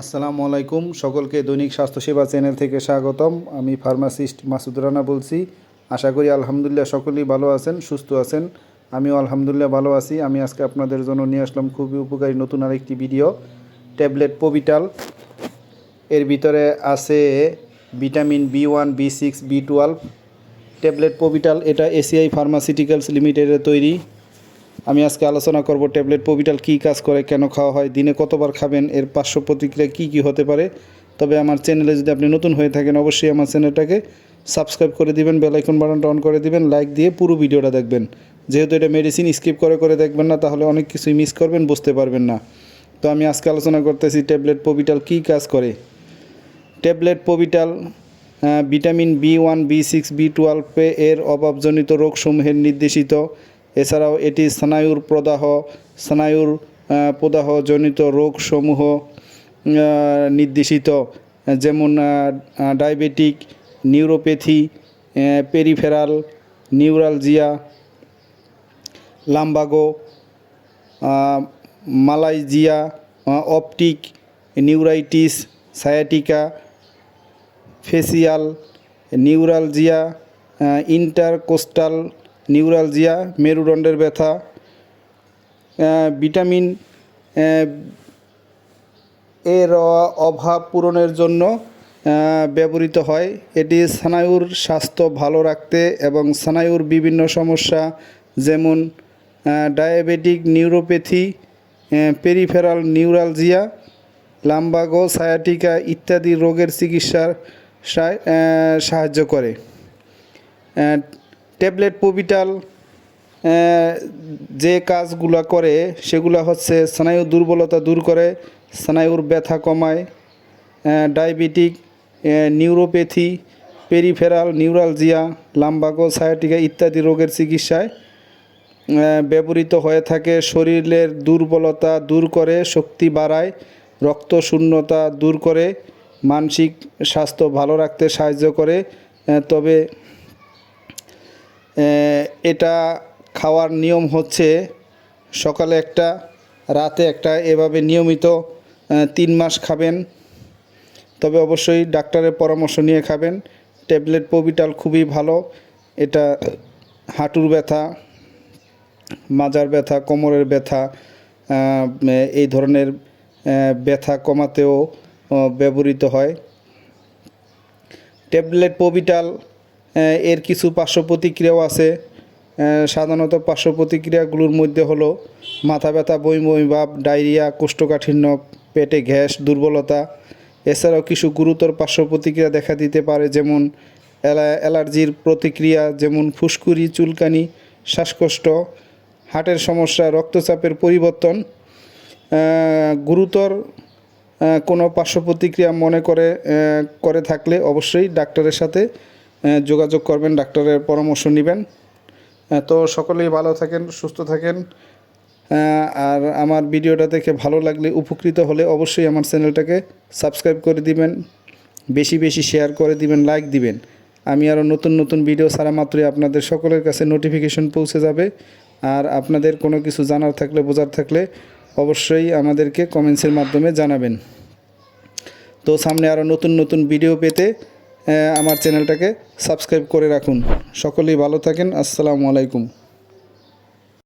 আসসালামু আলাইকুম, সকলকে দৈনিক স্বাস্থ্যসেবা চ্যানেল থেকে স্বাগতম। আমি ফার্মাসিস্ট মাসুদ রানা বলছি। আশা করি আলহামদুলিল্লাহ সকলেই ভালো আছেন, সুস্থ আছেন। আমিও আলহামদুলিল্লাহ ভালো আছি। আমি আজকে আপনাদের জন্য নিয়ে আসলাম খুবই উপকারী নতুন আরেকটি ভিডিও, ট্যাবলেট পবিটাল। এর ভিতরে আছে vitamin B one, B six, B twelve. Tablet Pobital, এটা এসিআই ফার্মাসিউটিক্যালস লিমিটেডের তৈরি। আমি আজকে আলোচনা করব ট্যাবলেট পবিটাল কী কাজ করে, কেন খাওয়া হয়, দিনে কতবার খাবেন, এর পার্শ্ব প্রতিক্রিয়া কী কী হতে পারে? তবে আমার চ্যানেলে যদি আপনি নতুন হয়ে থাকেন, অবশ্যই আমার চ্যানেলটাকে সাবস্ক্রাইব করে দিবেন বেলাইকন বাটনটা অন করে দিবেন, লাইক দিয়ে পুরো ভিডিওটা দেখবেন। যেহেতু এটা মেডিসিন স্কিপ করে করে দেখবেন না, তাহলে অনেক কিছুই মিস করবেন, বুঝতে পারবেন না। তো আমি আজকে আলোচনা করতেছি ট্যাবলেট পবিটাল কী কাজ করে? Tablet Pobital vitamin B one B six B টুয়েলভে এর অভাবজনিত রোগসমূহের নির্দেশিত। এছাড়াও এটি স্নায়ুর প্রদাহ, স্নায়ুর প্রদাহজনিত রোগসমূহ নির্দেশিত, যেমন diabetic, neuropathy peripheral, neuralgia, lumbago মালাইজিয়া optic, neuritis, sciatica, facial, neuralgia intercostal neuralgia, মেরুদণ্ডের ব্যথা ভিটামিন এর অভাব পূরণের জন্য ব্যবহৃত হয়। এটি স্নায়ুর স্বাস্থ্য ভালো রাখতে এবং স্নায়ুর বিভিন্ন সমস্যা যেমন diabetic neuropathy peripheral neuralgia, lumbago, sciatica ইত্যাদি রোগের চিকিৎসার সাহায্য করে। ট্যাবলেট, পবিটাল যে কাজগুলো করে, সেগুলো হচ্ছে স্নায়ু দুর্বলতা দূর করে, স্নায়ুর ব্যথা কমায় diabetic neuropathy, peripheral neuralgia lumbago sciatica ইত্যাদি রোগের চিকিৎসায় ব্যবহৃত হয়ে থাকে। শরীরের দুর্বলতা দূর করে, শক্তি বাড়ায়, রক্ত শূন্যতা দূর করে, মানসিক স্বাস্থ্য ভালো রাখতে সাহায্য করে তবে এটা খাওয়ার নিয়ম হচ্ছে সকালে একটা, রাতে একটা, এভাবে নিয়মিত তিন মাস খাবেন। তবে অবশ্যই ডাক্তারের পরামর্শ নিয়ে খাবেন। ট্যাবলেট পবিটাল খুবই ভালো। এটা হাঁটুর ব্যথা, মাজার ব্যথা, কোমরের ব্যথা এই ধরনের ব্যথা কমাতেও ব্যবহৃত হয়। ট্যাবলেট পবিটাল এর কিছু পার্শ্ব প্রতিক্রিয়াও আছে সাধারণত পার্শ্ব প্রতিক্রিয়াগুলোর মধ্যে হলো মাথা ব্যথা বই বই ভাব, ডায়রিয়া, কোষ্ঠকাঠিন্য, পেটে গ্যাস, দুর্বলতা। এছাড়াও কিছু গুরুতর পার্শ্ব প্রতিক্রিয়া দেখা দিতে পারে, যেমন অ্যালার্জির প্রতিক্রিয়া, যেমন ফুসকুড়ি, চুলকানি, শ্বাসকষ্ট, হার্টের সমস্যা, রক্তচাপের পরিবর্তন। গুরুতর কোনো পার্শ্ব প্রতিক্রিয়া মনে করে করে থাকলে অবশ্যই ডাক্তারের সাথে যোগাযোগ করবেন, ডাক্তারের পরামর্শ নেবেন। তো সকলেই ভালো থাকেন, সুস্থ থাকেন। আর আমার ভিডিওটা দেখে ভালো লাগলে, উপকৃত হলে অবশ্যই আমার চ্যানেলটাকে সাবস্ক্রাইব করে দিবেন। বেশি বেশি শেয়ার করে দিবেন, লাইক দিবেন। আমি আরও নতুন নতুন ভিডিও ছাড়া মাত্রই আপনাদের সকলের কাছে নোটিফিকেশন পৌঁছে যাবে। আর আপনাদের কোনো কিছু জানার থাকলে, বোঝার থাকলে অবশ্যই আমাদেরকে কমেন্টসের মাধ্যমে জানাবেন। তো সামনে আরও নতুন নতুন ভিডিও পেতে আমার চ্যানেলটাকে সাবস্ক্রাইব করে রাখুন। সকলেই ভালো থাকেন। আসসালামু আলাইকুম।